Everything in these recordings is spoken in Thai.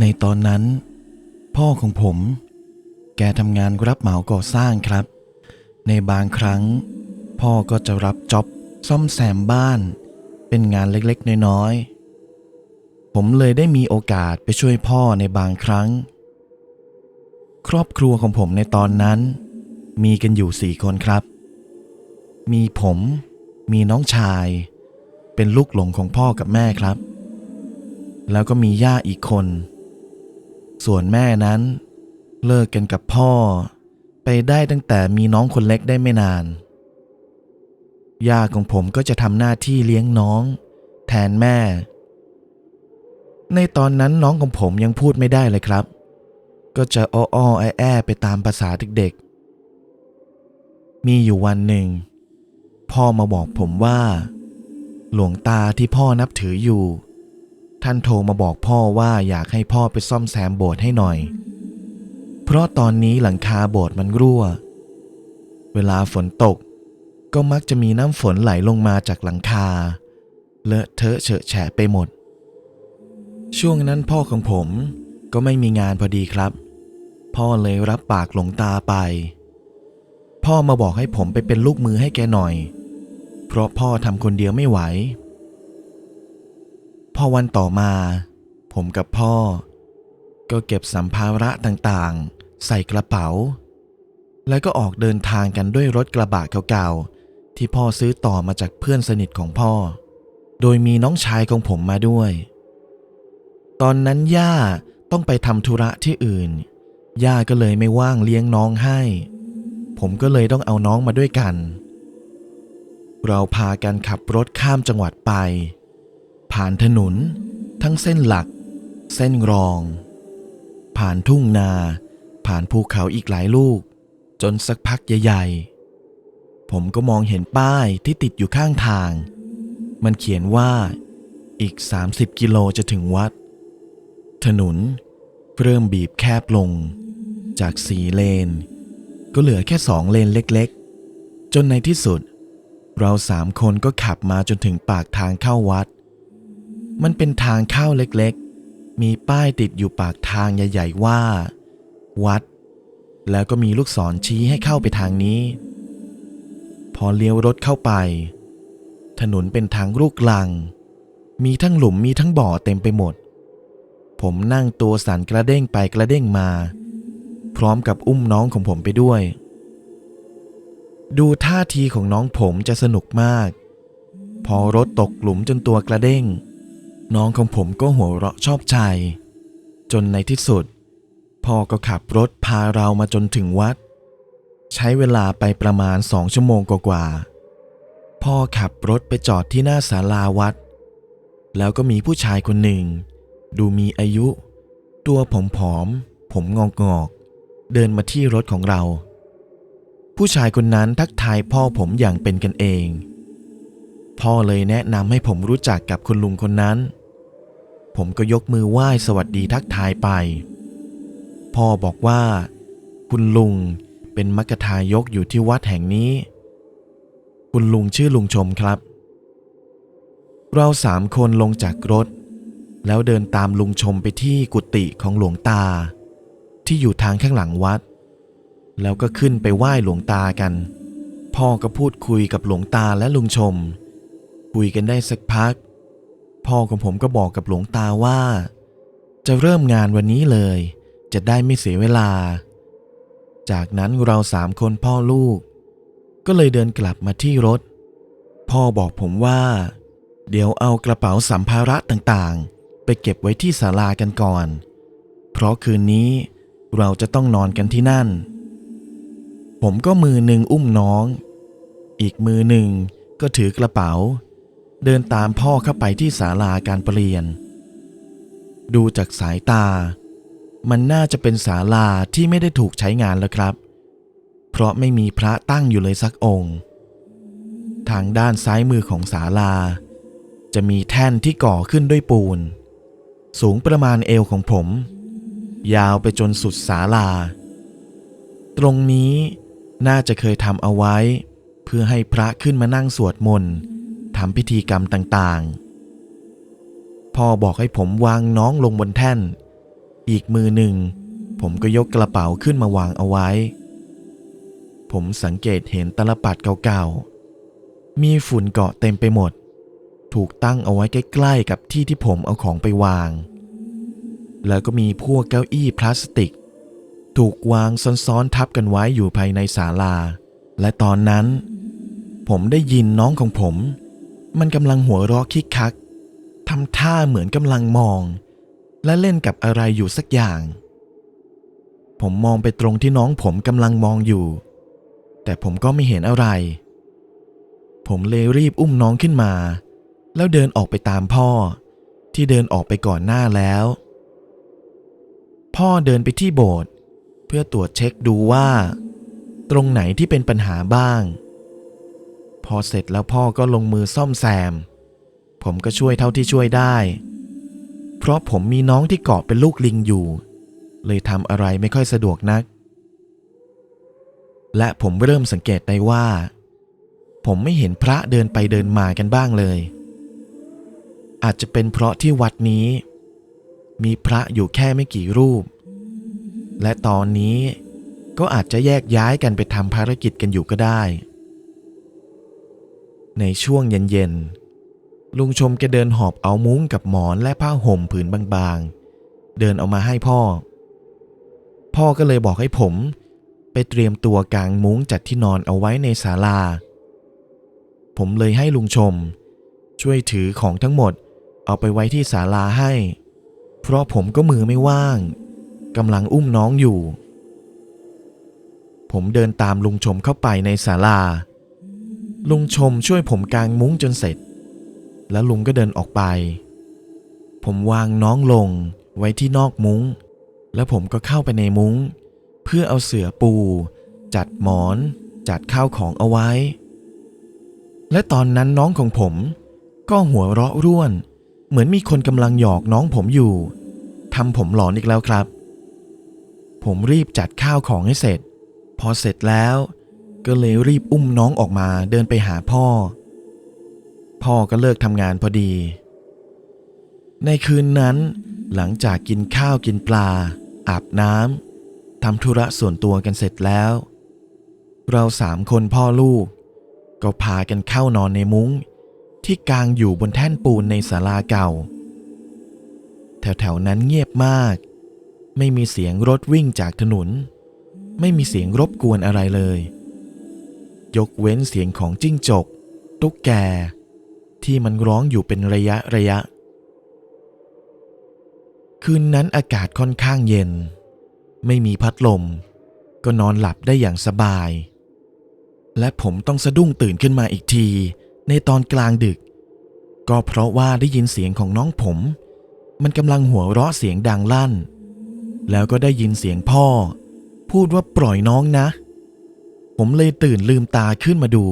ในตอนนั้น พ่อของผม แกทำงานรับเหมาก่อสร้างครับ ในบางครั้ง พ่อก็จะรับจ็อบซ่อมแซมบ้าน เป็นงานเล็กๆ น้อยๆ ผมเลยได้มีโอกาสไปช่วยพ่อในบางครั้ง ครอบครัวของผมในตอนนั้น มีกันอยู่สี่คนครับ มีผม มีน้องชาย เป็นลูกหลงของพ่อกับแม่ครับแล้วก็มีย่าอีกคน ส่วนแม่นั้น เลิกกันกับพ่อ ไปได้ตั้งแต่มีน้องคนเล็กได้ไม่นาน ย่าของผมก็จะทำหน้าที่เลี้ยงน้อง แทนแม่ ในตอนนั้นน้องของผมยังพูดไม่ได้เลยครับ ก็จะอ้ออ้อแอแอไปตามภาษาเด็กๆ มีอยู่วันหนึ่ง พ่อมาบอกผมว่า หลวงตาที่พ่อนับถืออยู่ ท่านโทรมาบอกพ่อว่าอยากให้พ่อไปซ่อมแซมโบสถ์ให้หน่อย เพราะตอนนี้หลังคาโบสถ์มันรั่ว เวลาฝนตก ก็มักจะมีน้ำฝนไหลลงมาจากหลังคา เลอะเทอะเฉอะแฉะไปหมด ช่วงนั้นพ่อของผมก็ไม่มีงานพอดีครับ พ่อเลยรับปากหลงตาไป พ่อมาบอกให้ผมไปเป็นลูกมือให้แกหน่อย เพราะพ่อทำคนเดียวไม่ไหว พอวันต่อมา ผมกับพ่อ ก็เก็บสัมภาระต่างๆ ใส่กระเป๋า แล้วก็ออกเดินทางกันด้วยรถกระบะเก่าๆ ที่พ่อซื้อต่อมาจากเพื่อนสนิทของพ่อ โดยมีน้องชายของผมมาด้วย ตอนนั้นย่าต้องไปทำธุระที่อื่น ย่าก็เลยไม่ว่างเลี้ยงน้องให้ ผมก็เลยต้องเอาน้องมาด้วยกัน เราพากันขับรถข้ามจังหวัดไป ผ่านถนน ทั้งเส้นหลัก เส้นรอง ผ่านทุ่งนา ผ่านภูเขาอีกหลายลูก จนสักพักใหญ่ๆ ผมก็มองเห็นป้ายที่ติดอยู่ข้างทาง มันเขียนว่าอีก 30 กิโลจะถึงวัด ถนน เริ่มบีบแคบลง จากสีเลน ก็เหลือแค่สองเลนเล็กๆ จนในที่สุด เราสามคนก็ขับมาจนถึงปากทางเข้าวัด มันเป็นทางเข้าเล็กๆ มีป้ายติดอยู่ปากทางใหญ่ๆว่า วัด แล้วก็มีลูกศรชี้ให้เข้าไปทางนี้ พอเลี้ยวรถเข้าไป ถนนเป็นทางลูกลัง มีทั้งหลุมมีทั้งบ่อเต็มไปหมด ผมนั่งตัวสั่นกระเด้งไปกระเด้งมา พร้อมกับอุ้มน้องของผมไปด้วย ดูท่าทีของน้องผมจะสนุกมาก พอรถตกหลุมจนตัวกระเด้ง น้องของผมก็หัวเราะชอบใจ จนในที่สุด พ่อก็ขับรถพาเรามาจนถึงวัด ใช้เวลาไปประมาณสองชั่วโมงกว่าๆพ่อขับรถไปจอดที่หน้าศาลาวัด แล้วก็มีผู้ชายคนหนึ่ง ดูมีอายุ ตัวผอมๆผมงอกๆเดินมาที่รถของเรา ผู้ชายคนนั้นทักทายพ่อผมอย่างเป็นกันเองพ่อเลยแนะนำให้ผมรู้จักกับคุณลุงคนนั้น ผมก็ยกมือไหว้สวัสดีทักทายไป พ่อบอกว่า คุณลุงเป็นมัคคทายกอยู่ที่วัดแห่งนี้ คุณลุงชื่อลุงชมครับ เราสามคนลงจากรถ แล้วเดินตามลุงชมไปที่กุฏิของหลวงตา ที่อยู่ทางข้างหลังวัด แล้วก็ขึ้นไปไหว้หลวงตากัน พ่อก็พูดคุยกับหลวงตาและลุงชม คุยกันได้สักพัก พ่อของผมก็บอกกับหลวงตาว่า จะเริ่มงานวันนี้เลย จะได้ไม่เสียเวลา จากนั้นเราสามคนพ่อลูก ก็เลยเดินกลับมาที่รถ พ่อบอกผมว่า เดี๋ยวเอากระเป๋าสัมภาระต่างๆ ไปเก็บไว้ที่ศาลากันก่อน เพราะคืนนี้เราจะต้องนอนกันที่นั่น ผมก็มือหนึ่งอุ้มน้อง อีกมือหนึ่งก็ถือกระเป๋า เดินตามพ่อเข้าไปที่ศาลาการประเรียน ดูจากสายตา มันน่าจะเป็นศาลาที่ไม่ได้ถูกใช้งานแล้วครับ เพราะไม่มีพระตั้งอยู่เลยสักองค์ ทางด้านซ้ายมือของศาลา จะมีแท่นที่ก่อขึ้นด้วยปูน สูงประมาณเอวของผม ยาวไปจนสุดศาลา ตรงนี้น่าจะเคยทำเอาไว้ เพื่อให้พระขึ้นมานั่งสวดมนต์ ทำพิธีกรรมต่างๆ พ่อบอกให้ผมวางน้องลงบนแท่น อีกมือหนึ่ง ผมก็ยกกระเป๋าขึ้นมาวางเอาไว้ ผมสังเกตเห็นตลปัดเก่าๆ มีฝุ่นเกาะเต็มไปหมด ถูกตั้งเอาไว้ใกล้ๆกับที่ที่ผมเอาของไปวาง แล้วก็มีพวกเก้าอี้พลาสติก ถูกวางซ้อนๆทับกันไว้อยู่ภายในศาลา และตอนนั้นผมได้ยินน้องของผม มันกำลังหัวเราะคิกคักทำท่าเหมือนกำลังมอง และเล่นกับอะไรอยู่สักอย่าง ผมมองไปตรงที่น้องผมกำลังมองอยู่ แต่ผมก็ไม่เห็นอะไร ผมเลยรีบอุ้มน้องขึ้นมา แล้วเดินออกไปตามพ่อ ที่เดินออกไปก่อนหน้าแล้ว พ่อเดินไปที่โบสถ์เพื่อตรวจเช็คดูว่า ตรงไหนที่เป็นปัญหาบ้าง พอเสร็จแล้วพ่อก็ลงมือซ่อมแซม ผมก็ช่วยเท่าที่ช่วยได้ เพราะผมมีน้องที่เกาะเป็นลูกลิงอยู่ เลยทำอะไรไม่ค่อยสะดวกนัก และผมเริ่มสังเกตได้ว่า ผมไม่เห็นพระเดินไปเดินมากันบ้างเลย อาจจะเป็นเพราะที่วัดนี้ มีพระอยู่แค่ไม่กี่รูป และตอนนี้ก็อาจจะแยกย้ายกันไปทำภารกิจกันอยู่ก็ได้ ในช่วงเย็นๆลุงชมแกเดินหอบเอามุ้งกับหมอนและผ้าห่มผืนบางๆ เดินเอามาให้พ่อ พ่อก็เลยบอกให้ผม ไปเตรียมตัวกางมุ้งจัดที่นอนเอาไว้ในศาลา ผมเลยให้ลุงชม ช่วยถือของทั้งหมดเอาไปไว้ที่ศาลาให้ เพราะผมก็มือไม่ว่างกำลังอุ้มน้องอยู่ ผมเดินตามลุงชมเข้าไปในศาลา ลุงชมช่วยผมกางมุ้งจนเสร็จ แล้วลุงก็เดินออกไป ผมวางน้องลงไว้ที่นอกมุ้ง แล้วผมก็เข้าไปในมุ้ง เพื่อเอาเสื่อปู จัดหมอน จัดข้าวของเอาไว้ และตอนนั้นน้องของผม ก็หัวเราะร่วน เหมือนมีคนกำลังหยอกน้องผมอยู่ทำผมหลอนอีกแล้วครับ ผมรีบจัดข้าวของให้เสร็จ พอเสร็จแล้ว ก็เลยรีบอุ้มน้องออกมาเดินไปหาพ่อ พ่อก็เลิกทำงานพอดี ในคืนนั้น หลังจากกินข้าวกินปลา อาบน้ำทำธุระส่วนตัวกันเสร็จแล้ว เราสามคนพ่อลูก ก็พากันเข้านอนในมุ้ง ที่กางอยู่บนแท่นปูนในศาลาเก่า แถวๆนั้นเงียบมาก ไม่มีเสียงรถวิ่งจากถนนไม่มีเสียงรบกวนอะไรเลย ยกเว้นเสียงของจิ้งจก ตุ๊กแก ที่มันร้องอยู่เป็นระยะระยะ คืนนั้นอากาศค่อนข้างเย็น ไม่มีพัดลม ก็นอนหลับได้อย่างสบาย และผมต้องสะดุ้งตื่นขึ้นมาอีกที ในตอนกลางดึก ก็เพราะว่าได้ยินเสียงของน้องผม มันกำลังหัวเราะเสียงดังลั่น แล้วก็ได้ยินเสียงพ่อ พูดว่าปล่อยน้องนะ ผมเลยตื่นลืมตาขึ้นมาดู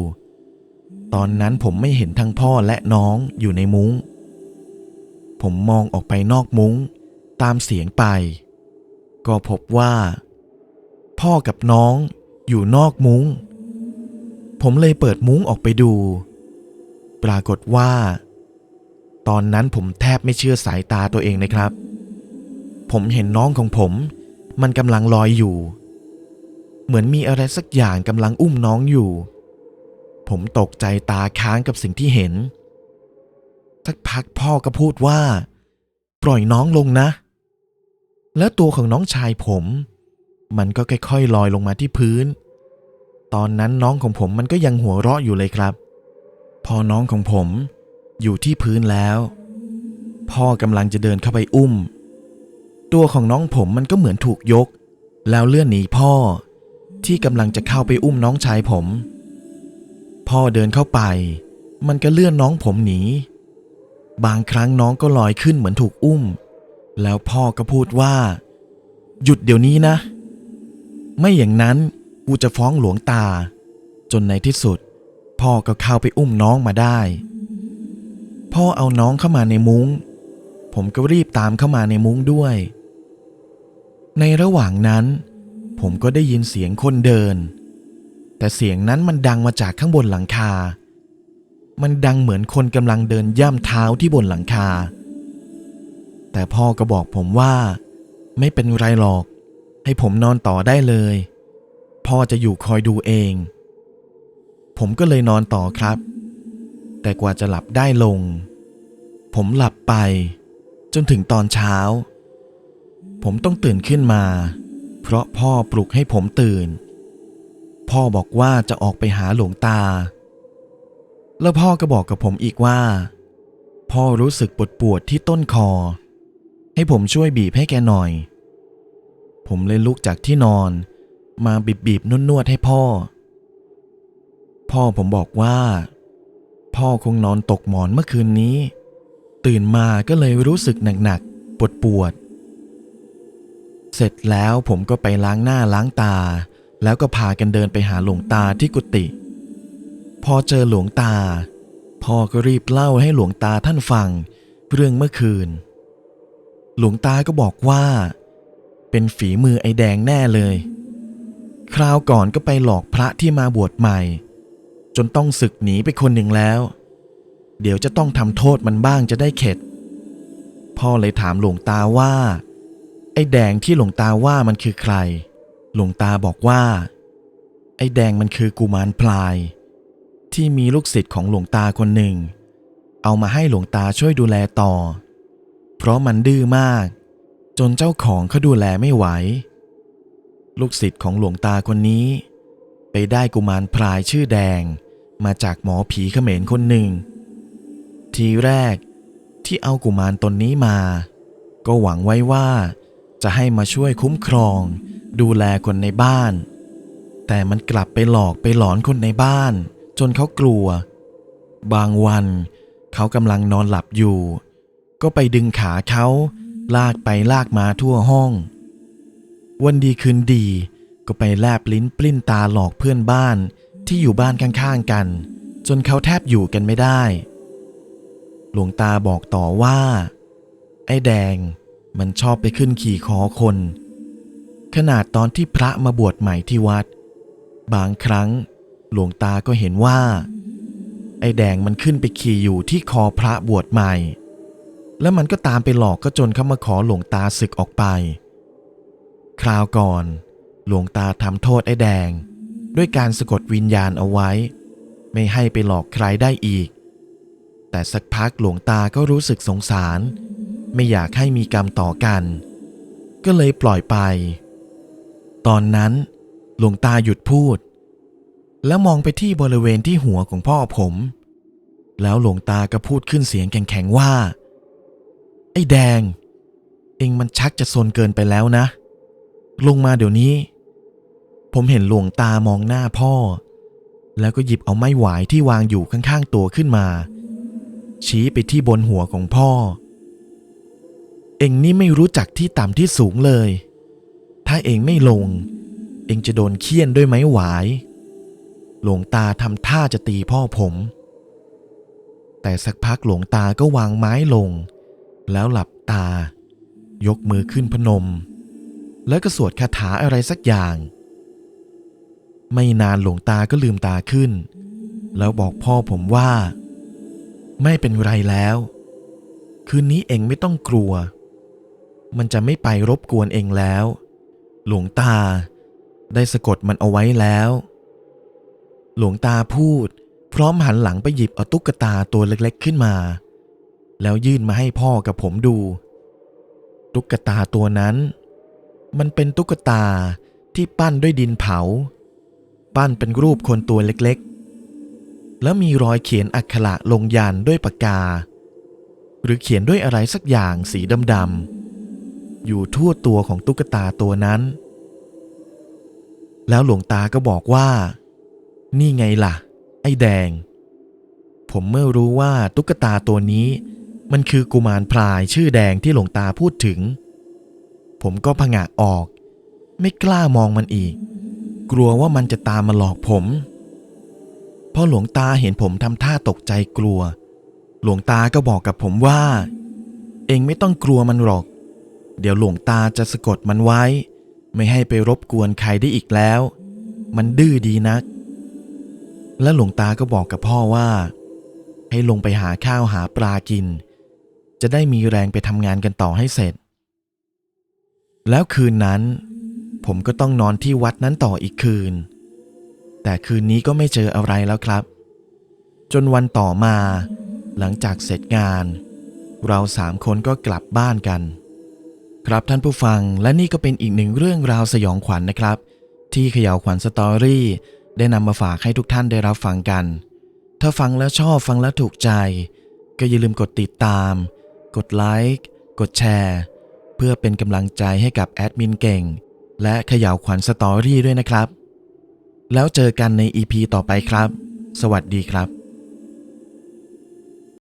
ตอนนั้นผมไม่เห็นทั้งพ่อและน้องอยู่ในมุง้ง ผมมองออกไปนอกมุ้ง ตามเสียงไป ก็พบว่า พ่อกับน้องอยู่นอกมุง้ง ผมเลยเปิดมุ้งออกไปดู ปรากฏว่า ตอนนั้นผมแทบไม่เชื่อสายตาตัวเองนะครับ ผมเห็นน้องของผม มันกำลังลอยอยู่ เหมือนมีอะไรสักอย่างกำลังอุ้มน้องอยู่ ผมตกใจตาค้างกับสิ่งที่เห็น สักพักพ่อก็พูดว่า ปล่อยน้องลงนะ แล้วตัวของน้องชายผม มันก็ค่อยๆลอยลงมาที่พื้น ตอนนั้นน้องของผมมันก็ยังหัวเราะอยู่เลยครับ พอน้องของผมอยู่ที่พื้นแล้ว พ่อกำลังจะเดินเข้าไปอุ้ม ตัวของน้องผมมันก็เหมือนถูกยก แล้วเลื่อนหนีพ่อ ที่กำลังจะเข้าไปอุ้มน้องชายผม พ่อเดินเข้าไป มันก็เลื่อนน้องผมหนี บางครั้งน้องก็ลอยขึ้นเหมือนถูกอุ้ม แล้วพ่อก็พูดว่า หยุดเดี๋ยวนี้นะ ไม่อย่างนั้นกูจะฟ้องหลวงตา จนในที่สุด พ่อก็เข้าไปอุ้มน้องมาได้ พ่อเอาน้องเข้ามาในมุง้ง ผมก็รีบตามเข้ามาในมุ้งด้วย ในระหว่างนั้น ผมก็ได้ยินเสียงคนเดิน แต่เสียงนั้นมันดังมาจากข้างบนหลังคา มันดังเหมือนคนกำลังเดินย่ำเท้าที่บนหลังคา แต่พ่อก็บอกผมว่า ไม่เป็นไรหรอก ให้ผมนอนต่อได้เลย พ่อจะอยู่คอยดูเอง ผมก็เลยนอนต่อครับ แต่กว่าจะหลับได้ลง ผมหลับไป จนถึงตอนเช้า ผมต้องตื่นขึ้นมา เพราะพ่อปลุกให้ผมตื่น พ่อบอกว่าจะออกไปหาหลวงตา แล้วพ่อก็บอกกับผมอีกว่า พ่อรู้สึกปวดปวดที่ต้นคอ ให้ผมช่วยบีบให้แกหน่อย ผมเลยลุกจากที่นอน มาบีบบีบๆนวดๆให้พ่อ พ่อผมบอกว่า พ่อคงนอนตกหมอนเมื่อคืนนี้ ตื่นมาก็เลยรู้สึกหนักๆปวดปวดๆ เสร็จแล้วผมก็ไปล้างหน้าล้างตา แล้วก็พากันเดินไปหาหลวงตาที่กุฏิพอเจอหลวงตา พ่อก็รีบเล่าให้หลวงตาท่านฟัง เรื่องเมื่อคืน หลวงตาก็บอกว่า เป็นฝีมือไอ้แดงแน่เลย คราวก่อนก็ไปหลอกพระที่มาบวชใหม่ จนต้องศึกหนีไปคนหนึ่งแล้ว เดี๋ยวจะต้องทำโทษมันบ้างจะได้เข็ด พ่อเลยถามหลวงตาว่า ไอ้แดงที่หลวงตาว่ามันคือใคร หลวงตาบอกว่า ไอ้แดงมันคือกุมารพลาย ที่มีลูกศิษย์ของหลวงตาคนหนึ่ง เอามาให้หลวงตาช่วยดูแลต่อ เพราะมันดื้อมาก จนเจ้าของเขาดูแลไม่ไหว ลูกศิษย์ของหลวงตาคนนี้ ไปได้กุมารพลายชื่อแดง มาจากหมอผีเขมรคนหนึ่ง ทีแรกที่เอากุมารตนนี้มา ก็หวังไว้ว่า จะให้มาช่วยคุ้มครอง ดูแลคนในบ้าน แต่มันกลับไปหลอกไปหลอนคนในบ้าน จนเขากลัว บางวันเขากำลังนอนหลับอยู่ ก็ไปดึงขาเขาลากไปลากมาทั่วห้อง วันดีคืนดีก็ไปแลบลิ้นปลิ้นตาหลอกเพื่อนบ้านที่อยู่บ้านข้างๆกัน จนเขาแทบอยู่กันไม่ได้ หลวงตาบอกต่อว่า ไอ้แดง มันชอบไปขึ้นขี่คอคน ขนาดตอนที่พระมาบวชใหม่ที่วัด บางครั้งหลวงตาก็เห็นว่า ไอ้แดงมันขึ้นไปขี่อยู่ที่คอพระบวชใหม่ แล้วมันก็ตามไปหลอกก็จนเขามาขอหลวงตาศึกออกไป คราวก่อน หลวงตาทำโทษไอ้แดง ด้วยการสะกดวิญญาณเอาไว้ ไม่ให้ไปหลอกใครได้อีก แต่สักพักหลวงตาก็รู้สึกสงสาร ไม่อยากให้มีกรรมต่อกัน ก็เลยปล่อยไป ตอนนั้นหลวงตาหยุดพูด แล้วมองไปที่บริเวณที่หัวของพ่อผม แล้วหลวงตาก็พูดขึ้นเสียงแข็งๆว่า ไอ้แดง เองมันชักจะซนเกินไปแล้วนะ ลงมาเดี๋ยวนี้ ผมเห็นหลวงตามองหน้าพ่อ แล้วก็หยิบเอาไม้หวายที่วางอยู่ข้างๆตัวขึ้นมา ชี้ไปที่บนหัวของพ่อ เองนี่ไม่รู้จักที่ต่ำที่สูงเลย ถ้าเองไม่ลง เองจะโดนเคี่ยนด้วยไม้หวาย หลวงตาทำท่าจะตีพ่อผม แต่สักพักหลวงตาก็วางไม้ลง แล้วหลับตา ยกมือขึ้นพนม แล้วก็สวดคาถาอะไรสักอย่าง ไม่นานหลวงตาก็ลืมตาขึ้น แล้วบอกพ่อผมว่า ไม่เป็นไรแล้ว คืนนี้เองไม่ต้องกลัว มันจะไม่ไปรบกวนเองแล้ว หลวงตาได้สะกดมันเอาไว้แล้ว หลวงตาพูด พร้อมหันหลังไปหยิบเอาตุ๊กตาตัวเล็กๆขึ้นมา แล้วยื่นมาให้พ่อกับผมดู ตุ๊กตาตัวนั้น มันเป็นตุ๊กตาที่ปั้นด้วยดินเผา ปั้นเป็นรูปคนตัวเล็กๆ แล้วมีรอยเขียนอักขระลงยันด้วยปากกา หรือเขียนด้วยอะไรสักอย่างสีดำๆ อยู่ทั่วตัวของตุ๊กตาตัวนั้น แล้วหลวงตาก็บอกว่า นี่ไงล่ะ ไอ้แดง ผมเมื่อรู้ว่าตุ๊กตาตัวนี้ มันคือกุมารพลายชื่อแดงที่หลวงตาพูดถึง ผมก็ผงะออก ไม่กล้ามองมันอีก กลัวว่ามันจะตามมาหลอกผมพอหลวงตาเห็นผมทำท่าตกใจกลัว หลวงตาก็บอกกับผมว่า เองไม่ต้องกลัวมันหรอก เดี๋ยวหลวงตาจะสะกดมันไว้ ไม่ให้ไปรบกวนใครได้อีกแล้ว มันดื้อดีนัก และหลวงตาก็บอกกับพ่อว่า ให้ลงไปหาข้าวหาปลากิน จะได้มีแรงไปทำงานกันต่อให้เสร็จ แล้วคืนนั้น ผมก็ต้องนอนที่วัดนั้นต่ออีกคืน แต่คืนนี้ก็ไม่เจออะไรแล้วครับ จนวันต่อมา หลังจากเสร็จงาน เราสามคนก็กลับบ้านกัน ครับท่านผู้ฟังและนี่ก็เป็นอีกหนึ่งเรื่องราวสยองขวัญนะครับ ที่เขย่าวขวัญสตอรี่ได้นำมาฝากให้ทุกท่านได้รับฟังกัน ถ้าฟังแล้วชอบฟังแล้วถูกใจ ก็อย่าลืมกดติดตาม กดไลค์กดแชร์ เพื่อเป็นกำลังใจให้กับแอดมินเก่ง และเขย่าวขวัญสตอรี่ด้วยนะครับ แล้วเจอกันใน EP ต่อไปครับ สวัสดีครับ